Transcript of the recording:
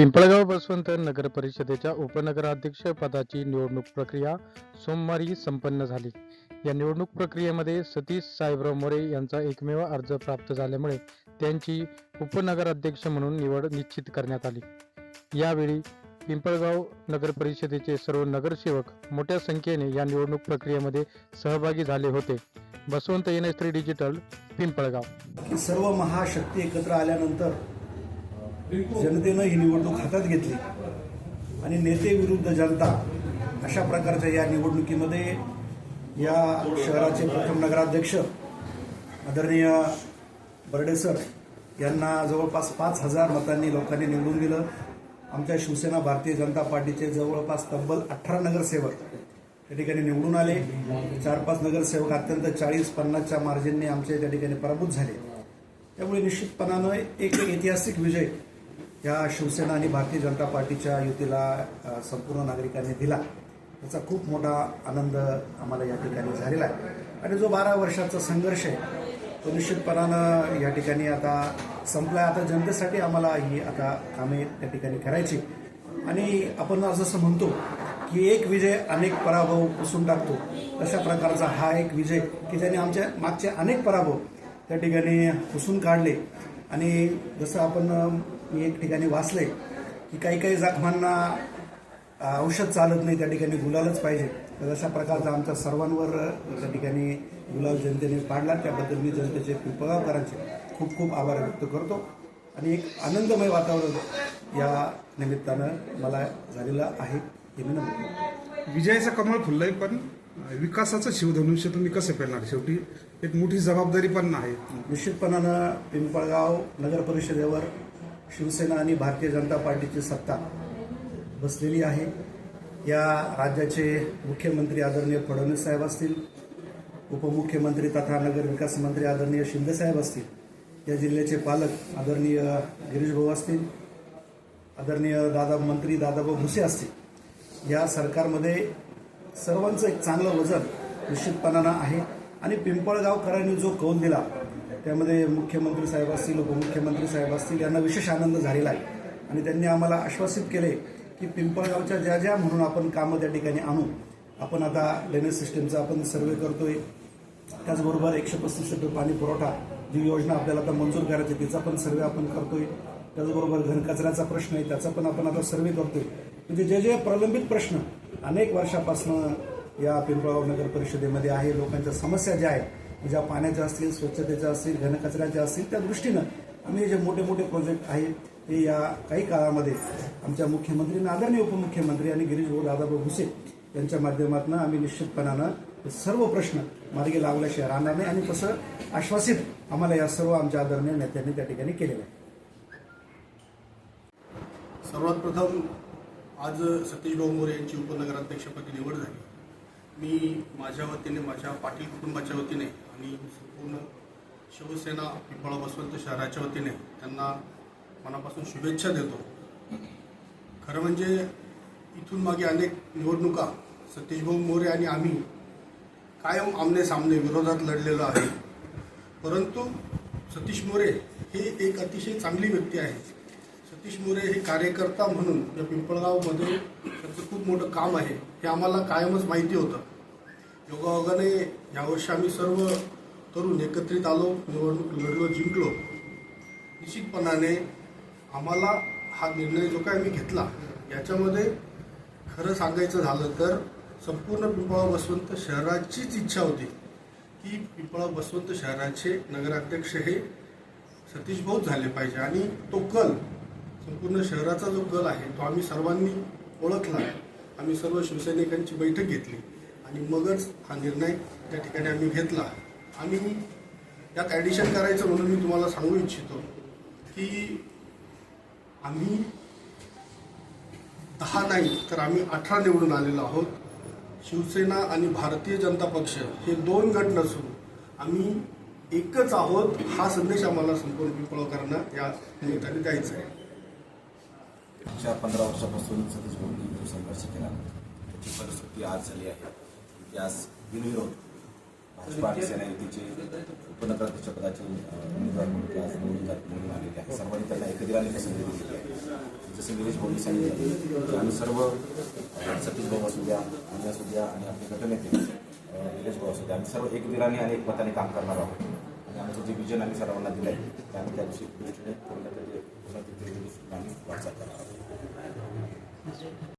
पिंपळगाव बसवंत नगर परिषदेच्या उपनगराध्यक्ष पदाची निवडणूक प्रक्रिया सोमवारी संपन्न झाली. या निवडणूक प्रक्रियेमध्ये सतीश साहेबराव मोरे यांचा एकमेव अर्ज प्राप्त झाल्यामुळे त्यांची उपनगराध्यक्ष म्हणून निवड निश्चित करण्यात आली. यावेळी पिंपळगाव नगर परिषदेचे सर्व नगरसेवक मोठ्या संख्येने या निवडणूक प्रक्रियेमध्ये सहभागी झाले होते. Basavant N three digital Pimpalgaon. सर्व महाशक्ती एकत्र आल्यानंतर जनतेनं ही निवडणूक हातात घेतली. आणि नेते विरुद्ध जनता अशा प्रकारच्या या निवडणुकीमध्ये या शहराचे प्रथम नगराध्यक्ष आदरणीय बर्डे सर यांना जवळपास पाच हजार मतांनी लोकांनी निवडून दिलं. आमच्या शिवसेना भारतीय जनता पार्टीचे जवळपास तब्बल अठरा नगरसेवक त्या ठिकाणी निवडून आले. चार पाच नगरसेवक अत्यंत चाळीस पन्नासच्या मार्जिनने आमचे त्या ठिकाणी पराभूत झाले. त्यामुळे निश्चितपणानं एक ऐतिहासिक विजय या शिवसेना आणि भारतीय जनता पार्टीच्या युतीला संपूर्ण नागरिकांनी दिला. याचा खूप मोठा आनंद आम्हाला या ठिकाणी झालेला आहे. आणि जो बारा वर्षाचा संघर्ष आहे तो निश्चितपणानं या ठिकाणी आता संपला आता जनतेसाठी आम्हाला ही आता कामे त्या ठिकाणी करायची. आणि आपण जसं म्हणतो की एक विजय अनेक पराभव पुसून टाकतो. तशा प्रकारचा हा एक विजय की ज्याने आमच्या मागचे अनेक पराभव त्या ठिकाणी पुसून काढले. आणि जसं आपण मी एक ठिकाणी वाचले की काही काही जखमांना औषध चालत नाही त्या ठिकाणी गुलालच पाहिजे. तर अशा प्रकारचा आमच्या सर्वांवर त्या ठिकाणी गुलाल जनतेने पाडला. त्याबद्दल मी जनतेचे पिंपळगावकरांचे खूप खूप आभार व्यक्त करतो. आणि एक आनंदमय वातावरण या निमित्तानं मला झालेलं आहे. हे मी नमूद. विजयाचं कमळ फुललंय पण विकासाचं शिवधनुष्य तुम्ही कसं पेलणार? शेवटी एक मोठी जबाबदारी पण आहे. निश्चितपणानं पिंपळगाव नगर परिषदेवर शिवसेना आणि भारतीय जनता पार्टीची सत्ता बसलेली आहे. या राज्याचे मुख्यमंत्री आदरणीय फडणवीस साहेब असतील उपमुख्यमंत्री तथा नगर विकास मंत्री आदरणीय शिंदेसाहेब असतील या जिल्ह्याचे पालक आदरणीय गिरीश भाऊ असतील आदरणीय दादा मंत्री दादाभाऊ भुसे असतील या सरकारमध्ये सर्वांचं एक चांगलं वजन निश्चितपणानं आहे. आणि पिंपळगावकरांनी जो कौल दिला त्यामध्ये मुख्यमंत्री साहेब असतील उपमुख्यमंत्री साहेब असतील यांना विशेष आनंद झालेला आहे. आणि त्यांनी आम्हाला आश्वासित केले की पिंपळगावच्या ज्या ज्या म्हणून आपण कामं त्या ठिकाणी आणू आपण आता ड्रेनेज सिस्टीमचा आपण सर्वे करतोय. त्याचबरोबर एकशे पस्तीस लिटर पाणी पुरवठा जी योजना आपल्याला आता मंजूर करायची तिचा पण सर्वे आपण करतोय. त्याचबरोबर घनकचऱ्याचा प्रश्न आहे त्याचा पण आपण आता सर्वे करतोय. म्हणजे जे जे प्रलंबित प्रश्न अनेक वर्षापासून या पिंपळगाव नगर परिषदेमध्ये आहे लोकांच्या समस्या ज्या आहेत ज्या पाण्याच्या असतील स्वच्छतेच्या असतील घनकचऱ्याच्या असतील त्या दृष्टीनं आम्ही जे मोठे मोठे प्रोजेक्ट आहेत ते या काही काळामध्ये आमच्या मुख्यमंत्री आदरणीय उपमुख्यमंत्री आणि गिरीश भाऊ दादाभाऊ भुसे यांच्या माध्यमातून आम्ही निश्चितपणानं सर्व प्रश्न मार्गी लावल्याशिवाय राहणार नाही. आणि तसं आश्वासित आम्हाला या सर्व आमच्या आदरणीय नेत्यांनी त्या ठिकाणी केलेलं आहे. सर्वात प्रथम आज सतीश भाऊ मोरे यांची उपनगराध्यक्षपदी निवड झाली. मी माझ्या वतीने माझ्या पाटील कुटुंबाच्या वतीने आणि संपूर्ण शिवसेना पिंपळा बसवंत शहराच्या वतीने त्यांना मनापासून शुभेच्छा देतो. खरं म्हणजे इथून मागे अनेक निवडणुका सतीशभाऊ मोरे आणि आम्ही कायम आमने सामने विरोधात लढलेलो आहे. परंतु सतीश मोरे हे एक अतिशय चांगली व्यक्ती आहे सतीश मोरे हे कार्यकर्ता म्हणून या पिंपळगावमध्ये त्याचं खूप मोठं काम आहे. हे आम्हाला कायमच माहिती होतं. योगायोगाने यावर्षी आम्ही सर्व तरुण एकत्रित आलो निवडणूक लढलो जिंकलो. निश्चितपणाने आम्हाला हा निर्णय जो काय आम्ही घेतला याच्यामध्ये खरं सांगायचं झालं तर संपूर्ण पिंपळा बसवंत शहराचीच इच्छा होती की पिंपळा बसवंत शहराचे नगराध्यक्ष हे सतीश भाऊ झाले पाहिजे. आणि तो कल संपूर्ण शहराचा जो कल आहे तो आम्ही सर्वांनी ओळखला आम्ही सर्व शिवसैनिकांची बैठक घेतली आणि मगच हा निर्णय त्या ठिकाणी आम्ही घेतला. आणि यात ॲडिशन करायचं म्हणून मी तुम्हाला सांगू इच्छितो की आम्ही दहा नाही तर आम्ही अठरा निवडून आलेलो आहोत. शिवसेना आणि भारतीय जनता पक्ष हे दोन गट नसून आम्ही एकच आहोत हा संदेश आम्हाला संपूर्ण पिंपळकरांना या निमित्ताने द्यायचा आहे. चार पंधरा वर्षापासून सतीश भाऊंनी जो संघर्ष केला. त्याची परिस्थिती आज झाली आहे. की आज बिनविरोध भाजपा आणि सेना युतीचे उपनगराध्यक्ष पदाचे उमेदवार म्हणून ते आज निवडून जात निवडून आलेले आहे सर्वांनी त्यांना एकदिलाने संधी दिलेली आहे. जसं निलेश भाऊंनी सांगितलं की आम्ही सर्व सतीश भाऊ असू द्या आम्ही असू द्या आणि आपले गटनेते अ, निलेश भाऊ असू द्या आम्ही सर्व एकदिलाने आणि एकमताने काम करणार आहोत. आणि आमचं जे विजन आम्ही सर्वांना दिलं आहे ते आम्ही त्या दिवशी दृष्टीने पूर्ण त्याचे पूर्ण तिथे आम्ही वाटचाल करणार आहोत.